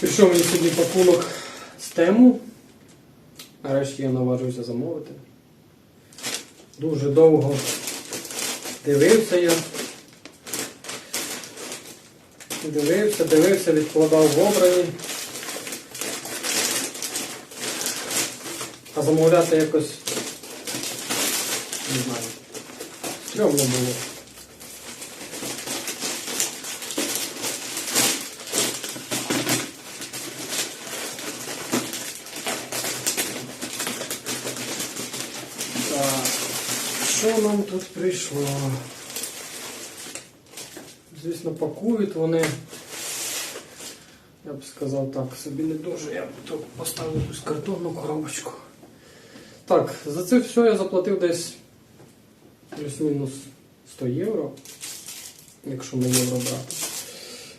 Прийшов мені сьогодні пакунок з тему. Нарешті я наважився замовити. Дуже довго дивився я. Дивився, дивився, відкладав в обрані. А замовляти якось не знаю. Стрьомно було. Так, що нам тут прийшло? Звісно, пакують вони. Я б сказав так, собі не дуже. Я б тут поставив якусь картонну коробочку. Так, за це все я заплатив десь плюс-мінус 100 євро, якщо на євро брати.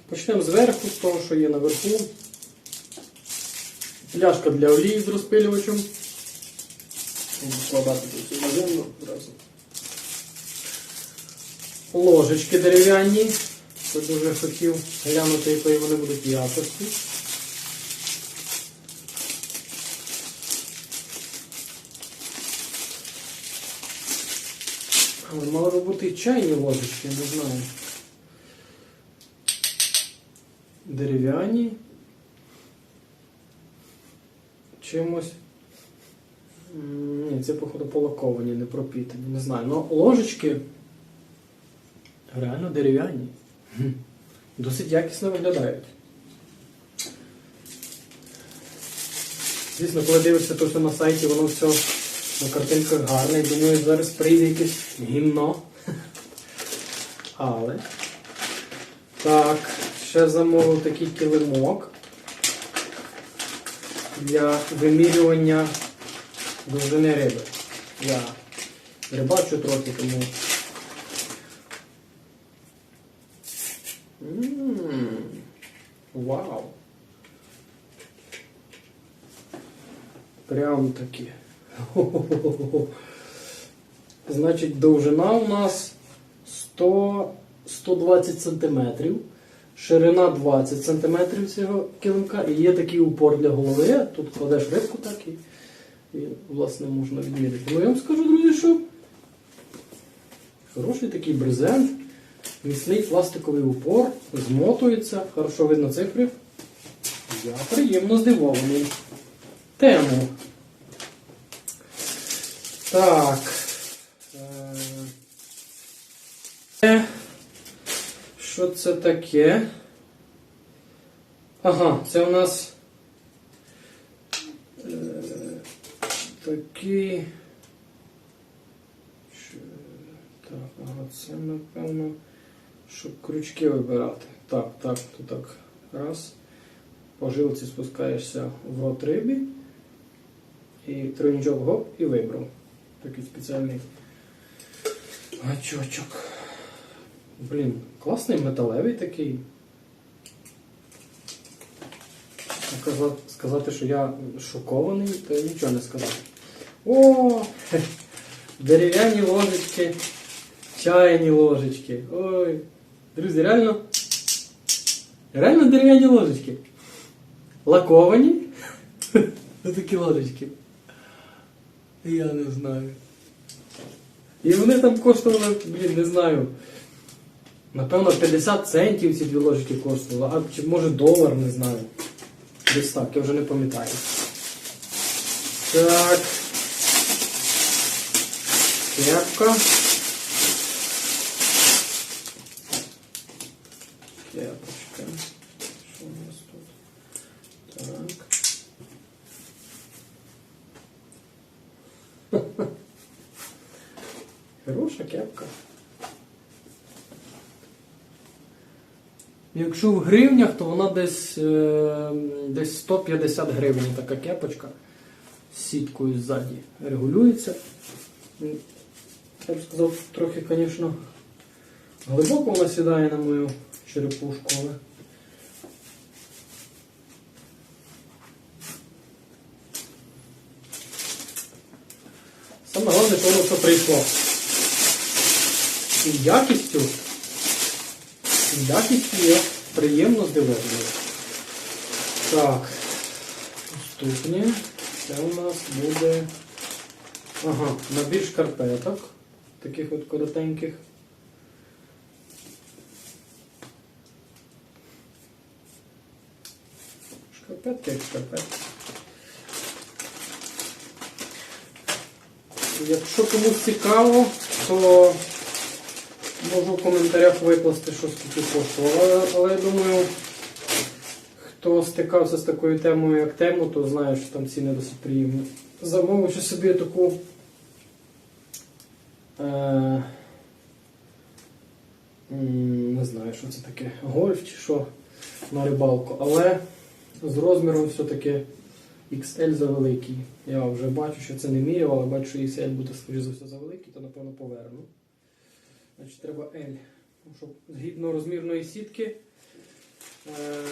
Почнемо зверху, з того, що є наверху. Пляшка для олії з розпилювачем. Складати тут наземно одразу. Ложечки дерев'яні. Це дуже хотів глянути, якої вони будуть якості. Але мали би бути і чайні ложечки, не знаю. Дерев'яні. Чимось. Ні, це, походу, полаковані, не пропітані. Не знаю. Ну, ложечки реально дерев'яні. Досить якісно виглядають. Звісно, коли дивишся то все на сайті, воно все на картинках гарне. І думаю, зараз прийде якесь гімно. Але. Так, ще замовив такий килимок для вимірювання довжини риби. Я рибачу трохи, тому. М, Вау. Прям таки. Значить, довжина у нас 100, 120 сантиметрів, ширина 20 сантиметрів цього килимка і є такий упор для голови. Тут кладеш рибку так і, і власне можна відміряти. Ну я вам скажу, друзі, що хороший такий брезент, міцний пластиковий упор, змотується, хорошо видно цифри. Я приємно здивований. Тему. Так. Е, Що це таке? Ага, це у нас такий. Що- Так, ага, це напевно, щоб крючки вибирати. Так, так, то так. Раз. По жилці спускаєшся в рот рибі. І тройничок гоп і вибрав. Такий спеціальний гачочок. Блін, класний металевий такий. Сказати, що я шокований, то нічого не сказати. О! Дерев'яні ложечки, чайні ложечки. Ой. Друзі, реально. Реально дерев'яні ложечки. Лаковані. Ось такі ложечки. Я не знаю. І вони там коштували, блін, не знаю. Напевно, 50 центів ці дві ложечки коштували, а чи може долар, не знаю. Десь так, я вже не пам'ятаю. Так. Кепка. Кепочка. Що у нас тут? Так. Хороша кепка. Якщо в гривнях, то вона десь, е, десь 150 гривень така кепочка з сіткою ззаді регулюється. Я б сказав, трохи, звісно, глибоко вона сідає на мою черепушку, але. Саме головне, що воно все прийшло. І якістю, і якістю я приємно здивований. Так. Наступне. Це у нас буде. Ага, набір шкарпеток. Таких от коротеньких. Шкарпетки як шкарпетки. Якщо комусь цікаво, то можу в коментарях викласти, що скільки коштувало. Але, я думаю, хто стикався з такою темою, як тему, то знає, що там ціни досить приємні. Замовивши собі таку е, не знаю, що це таке, гольф чи що на рибалку, але з розміром все-таки XL завеликий. Я вже бачу, що це не міряв, але бачу, що XL буде, скоріше за все, завеликий, то напевно поверну. Значить, треба L. Щоб згідно розмірної сітки, е,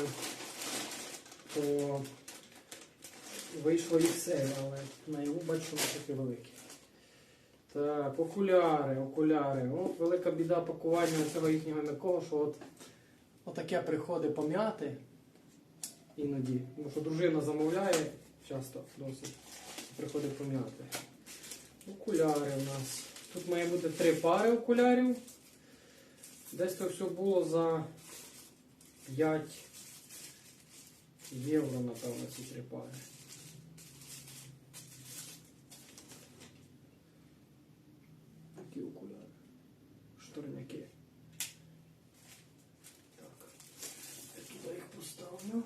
то вийшло XL, але на його бачу, такі великі. Так, окуляри, окуляри. От велика біда пакування цього їхнього м'якого, що от отаке приходить пом'яти іноді. Тому що дружина замовляє часто досить. Приходить пом'яти. Окуляри у нас. Тут має бути три пари окулярів. Десь це все було за 5 євро, напевно, ці три пари. Такі окуляри. Шторняки. Так. Я туди їх поставлю.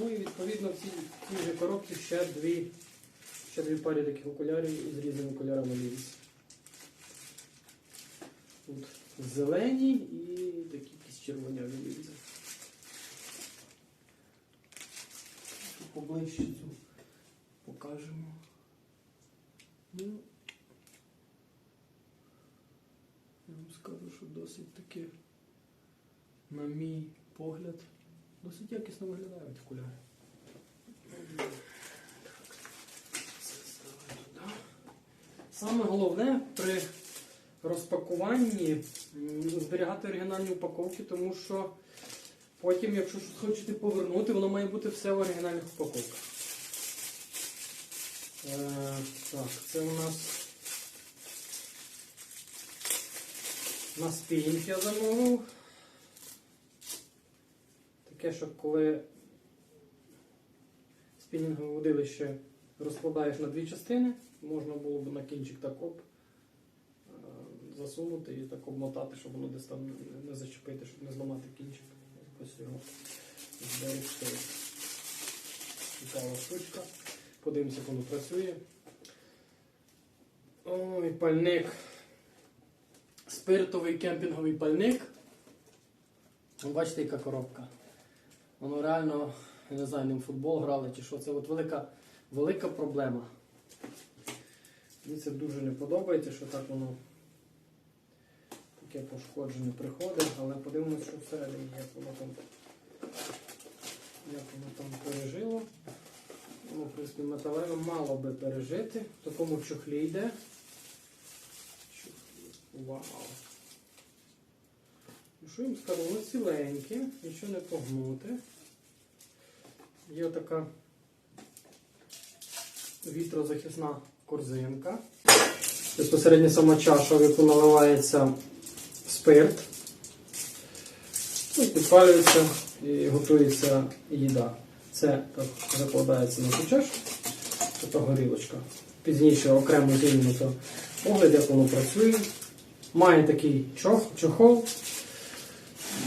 Ну і відповідно в цій, же коробці ще дві, ще дві пари таких окулярів з різними кольорами лінз. Тут зелені і такі якісь червоняві лінзи. Поближче цю покажемо. Ну, я вам скажу, що досить таки, на мій погляд, досить якісно виглядають окуляри. Саме головне при розпакуванні зберігати оригінальні упаковки, тому що потім, якщо щось хочете повернути, воно має бути все в оригінальних упаковках. Е, так, це у нас на спінінг я замовив. Таке, що коли спінінгове водилище розкладаєш на дві частини, можна було б на кінчик так оп е, засунути і так обмотати, щоб воно десь там не- зачепити, щоб не зламати кінчик. Ось його зберегти. Цікава штучка. Подивимося, як воно працює. Ой, пальник. Спиртовий кемпінговий пальник. Ну, Бачите, яка коробка. Воно реально, я не знаю, ним футбол грали чи що. Це от велика, велика проблема. Мені це дуже не подобається, що так воно таке пошкоджене приходить, але подивимося, що всередині, як воно там, як воно там пережило. Воно, в принципі, металеве мало би пережити. В такому чохлі йде. Вау. Скажу, воно ціленьке, нічого не погнуте. Є така вітрозахисна корзинка. Безпосередньо сама чаша, в яку наливається спирт. Ну, підпалюється і готується їда. Це так закладається на цю чашу. Це горілочка. Пізніше окремо змінимо огляд, як воно працює. Має такий чох, чохол.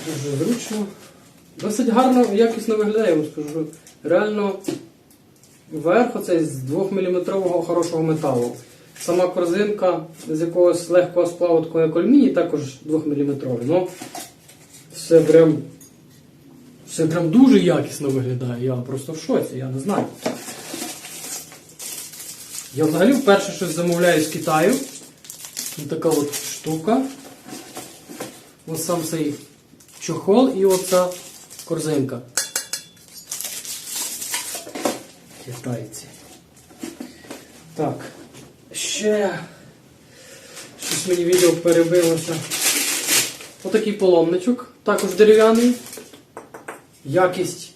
Дуже зручно. Досить гарно, якісно виглядає, я вам скажу. Реально верх оцей з 2-мм хорошого металу. Сама корзинка з якогось легкого сплаву, такого як також 2-мм. Ну, все прям, все прям дуже якісно виглядає. Я просто в шоці, я не знаю. Я взагалі вперше щось замовляю з Китаю. Ось така от штука. Ось сам цей чохол і оця корзинка. Китайці. Так. Ще щось мені відео перебилося. Отакий поломничок, також дерев'яний. Якість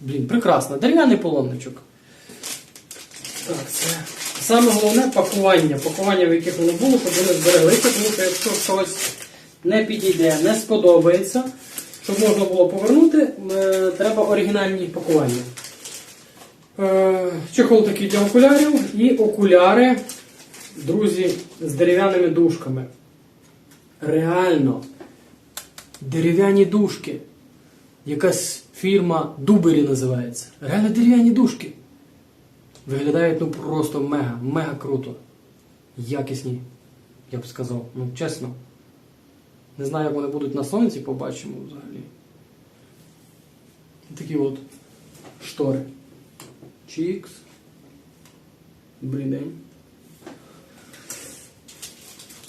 Блін, прекрасно. Дерев'яний полонничок. Так, це саме головне пакування. Пакування, в яких воно було, щоб вони збереглися, тому що якщо щось не підійде, не сподобається, щоб можна було повернути, е, треба оригінальні пакування. Чехол такий для окулярів і окуляри, друзі, з дерев'яними дужками. Реально, дерев'яні дужки. Якась фірма Дубері називається. Реально дерев'яні дужки. Виглядають ну просто мега, мега круто. Якісні, я б сказав. Ну, чесно. Не знаю, як вони будуть на сонці, побачимо взагалі. Такі от штори. Чікс. Добрий день.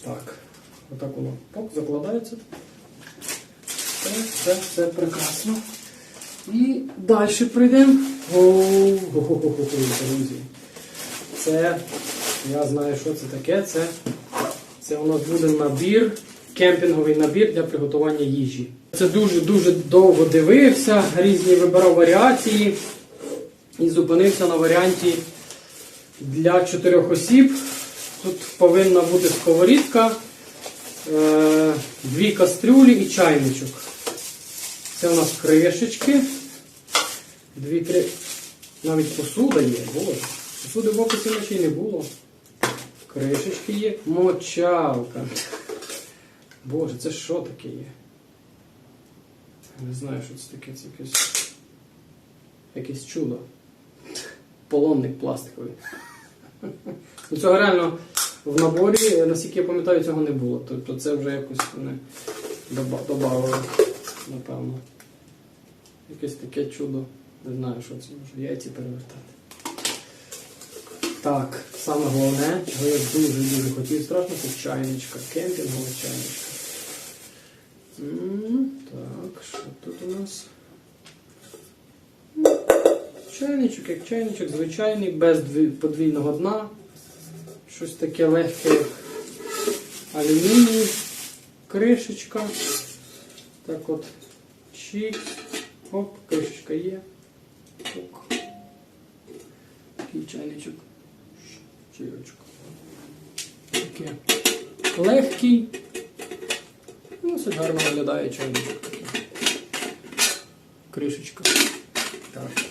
Так. Отак воно. Пок, закладається. Це, це, це прекрасно. І далі прийдемо. Друзі. Це, я знаю, що це таке. Це, це у нас буде набір, кемпінговий набір для приготування їжі. Це дуже-дуже довго дивився, різні вибирав варіації і зупинився на варіанті для чотирьох осіб. Тут повинна бути сковорідка, е, дві кастрюлі і чайничок. Це у нас кришечки. Дві кри... Навіть посуда є, боже. Посуди в описі наче не було. Кришечки є. Мочалка. Боже, це що таке є? Не знаю, що це таке. Це якесь, якесь чудо. Полонник пластиковий. Ну, Цього реально в наборі, наскільки я пам'ятаю, цього не було. Тобто це вже якось вони додали, напевно. Якесь таке чудо. Не знаю, що це може. Яйці перевертати. Так, саме головне, чого я дуже-дуже хотів страшно, це чайничка. Кемпінгова чайничка. М, Так, що тут у нас? Чайничок, як чайничок, звичайний, без подвійного дна. Щось таке легке, алюміній, кришечка. Так от, чик, оп, кришечка є. Ок. Такий чайничок. Чайочок. Таке легкий. Все гарно виглядає чайничок. Кришечка. Так.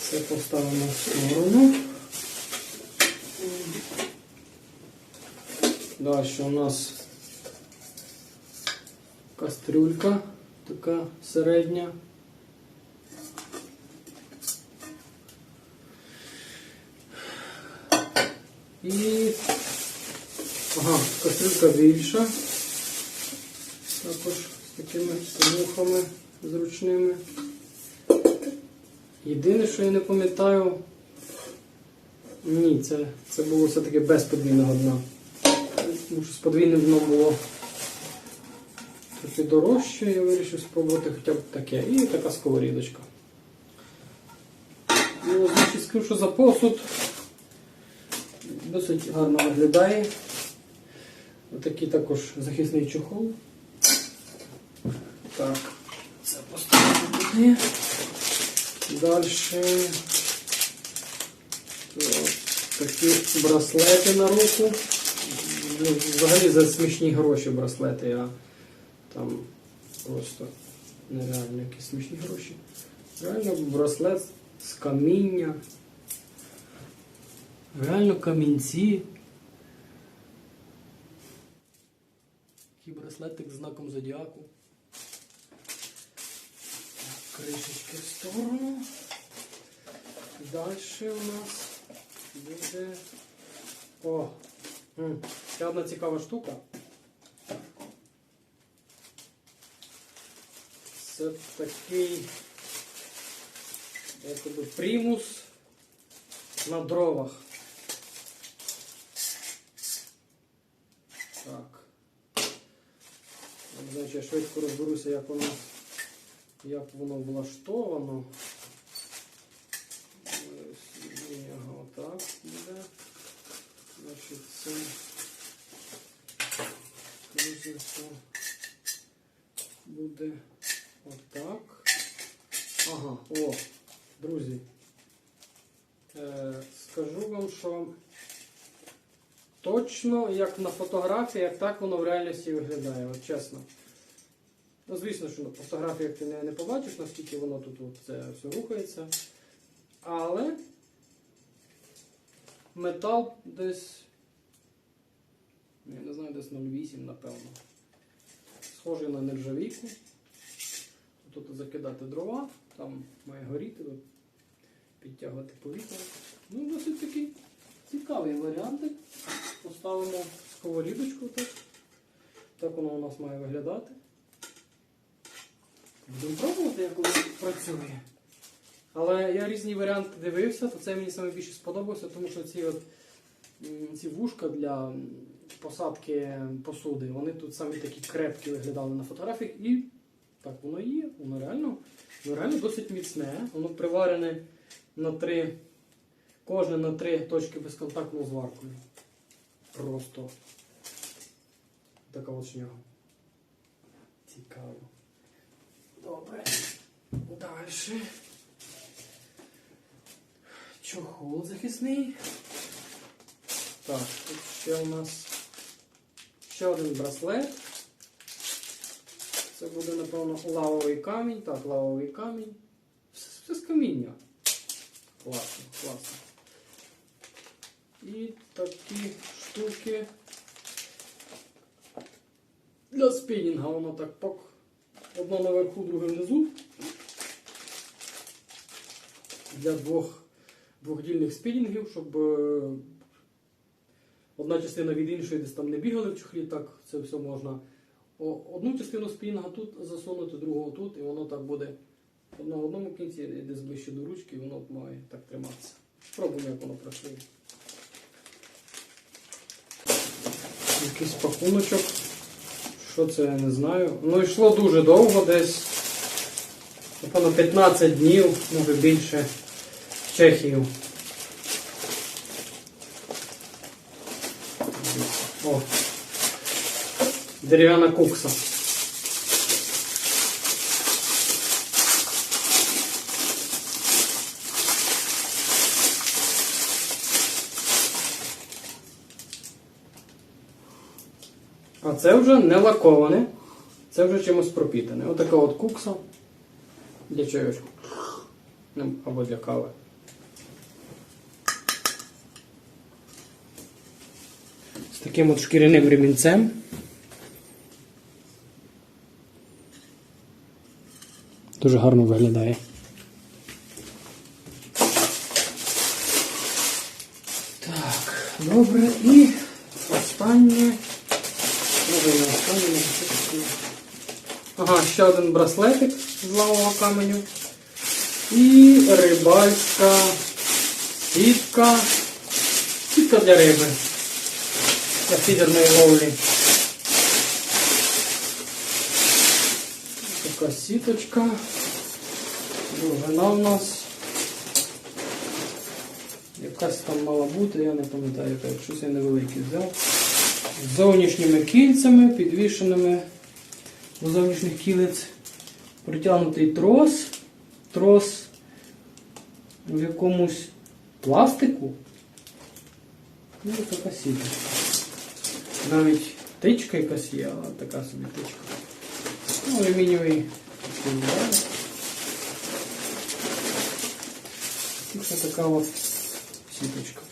Це поставимо в сторону. Далі у нас кастрюлька така середня. І ага, кастрюлька більша. Також з такими мухами зручними. Єдине, що я не пам'ятаю, ні, це, це було все-таки без подвійного дна. Тому що з подвійним дном було трохи дорожче, я вирішив спробувати хоча б таке. І така сковорідочка. Ну, значить, скажу, що за посуд досить гарно виглядає. Отакий також захисний чохол. Так, це туди. Далі такі браслети на руку. Ну, взагалі за смішні гроші браслети, а там просто нереально які смішні гроші. Реально браслет з каміння. Реально камінці. Такий браслетик з знаком зодіаку. Кришечки в сторону. Далі у нас буде. О! Ще одна цікава штука. Це такий якби примус на дровах. Так. Не знаю, я швидко розберуся, як воно, як воно влаштовано. Отак буде. Значить, це все буде отак. Ага, о, друзі. Е, скажу вам, що точно як на фотографіях, так воно в реальності виглядає, от чесно. Ну, звісно, що на фотографіях ти не, не побачиш, наскільки воно тут це все рухається. Але метал десь. Я не знаю, десь 0,8, напевно. Схожий на нержавійку. Тут закидати дрова, там має горіти, підтягувати повітря. Ну, досить такий цікавий варіантик. Поставимо сковорідочку так. Так воно у нас має виглядати. Будемо пробувати, як воно працює. Але я різні варіанти дивився, то це мені найбільше сподобався, тому що ці от ці вушка для посадки посуди, вони тут самі такі крепкі виглядали на фотографіях і так воно є, воно реально, воно реально досить міцне, воно приварене на три, кожне на три точки безконтактною зваркою. Просто така от шняга. Цікаво. Добре. Далі. Чохол захисний. Так, тут ще у нас ще один браслет. Це буде, напевно, лавовий камінь. Так, лавовий камінь. Все, з каміння. Класно, класно. І такі штуки. Для спінінга воно так пок. Одно наверху, друге внизу. Для двох двохдільних спінінгів, щоб е, одна частина від іншої десь там не бігали в чохлі, так це все можна. Одну частину спінінга тут засунути, другу тут, і воно так буде одна в одному кінці, десь ближче до ручки, і воно має так триматися. Спробуємо, як воно працює. Якийсь пакуночок. Що це, я не знаю. Ну йшло дуже довго, десь, напевно, 15 днів, може більше, в Чехію. О, дерев'яна кукса. Це вже не лаковане, це вже чимось пропітане. Отака от кукса для чайочку. Ну, або для кави. З таким от шкіряним ремінцем. Дуже гарно виглядає. Так, добре. І останнє. Це таке. Ага, ще один браслетик з лавового каменю. І рибальська сітка. Сітка для риби. Для фідерної ловлі. Така сіточка. Довжина в нас. Якась там мала бути, я не пам'ятаю, щось я невеликий взяв. З зовнішніми кільцями, підвішеними до зовнішніх кілець. Притягнутий трос. Трос в якомусь пластику. Ну, ось така сітка. Навіть тичка якась є, але така собі тичка. Ну, алюмінієвий. це така от сіточка.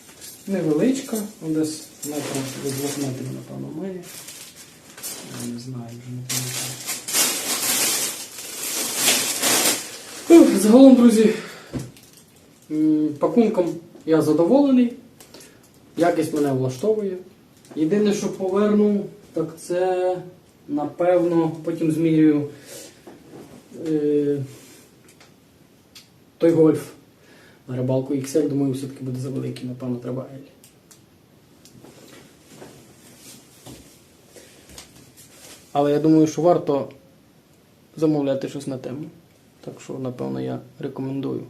Невеличка, ну, десь метрів до двох метрів, напевно, має. Я не знаю, вже не пам'ятаю. Загалом, друзі, пакунком я задоволений. Якість мене влаштовує. Єдине, що поверну, так це, напевно, потім змірюю е, той гольф на рибалку XL, думаю, все-таки буде завеликий, напевно, треба L. Але я думаю, що варто замовляти щось на тему. Так що, напевно, я рекомендую.